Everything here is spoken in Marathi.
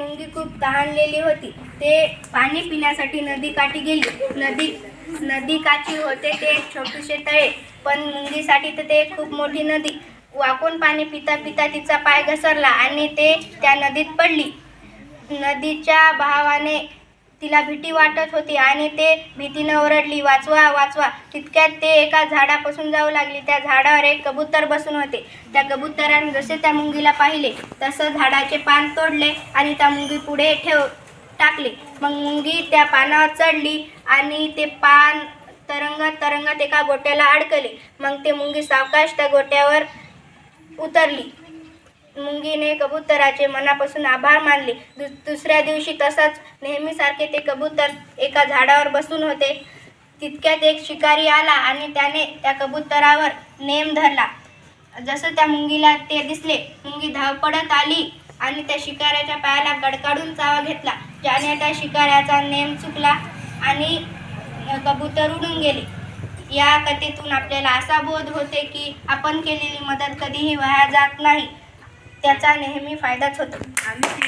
मुंगी खूप तहानलेली होती. ते पाणी पिण्यासाठी नदीकाठी गेली. नदी नदीकाठी होते ते एक छोटेसे तळे पण मुंगीसाठी तर ते खूप मोठी नदी. वाकून पाणी पिता पिता तिचा पाय घसरला आणि ते त्या नदीत पडली. नदीच्या बहावाने तिला भीती वाटत होती आणि ते भीतीनं ओरडली वाचवा वाचवा. तितक्यात ते एका झाडापासून जाऊ लागली. त्या झाडावर एक कबूतर बसून होते. त्या कबुतराने जसे त्या मुंगीला पाहिले तसं झाडाचे पान तोडले आणि त्या मुंगी पुढे ठेव टाकले. मग मुंगी त्या पानावर चढली आणि ते पान तरंगत तरंगत एका गोट्याला अडकले. मग ते मुंगी सावकाश त्या गोट्यावर उतरली. मुंगीने कबुतराचे मनापासून आभार मानले. दु दुसऱ्या दिवशी तसंच नेहमीसारखे ते कबूतर एका झाडावर बसून होते. तितक्यात एक शिकारी आला आणि त्याने त्या कबुतरावर नेम धरला. जसं त्या मुंगीला ते दिसले मुंगी धावपडत आली आणि त्या शिकाऱ्याच्या पायाला गडकाडून चावा घेतला ज्याने त्या शिकाऱ्याचा नेम चुकला आणि कबूतर उडून गेले. या कथेतून आपल्याला असा बोध होते की आपण केलेली मदत कधीही वाया जात नाही. त्याचा नेहमी फायदाच होतो. आम्ही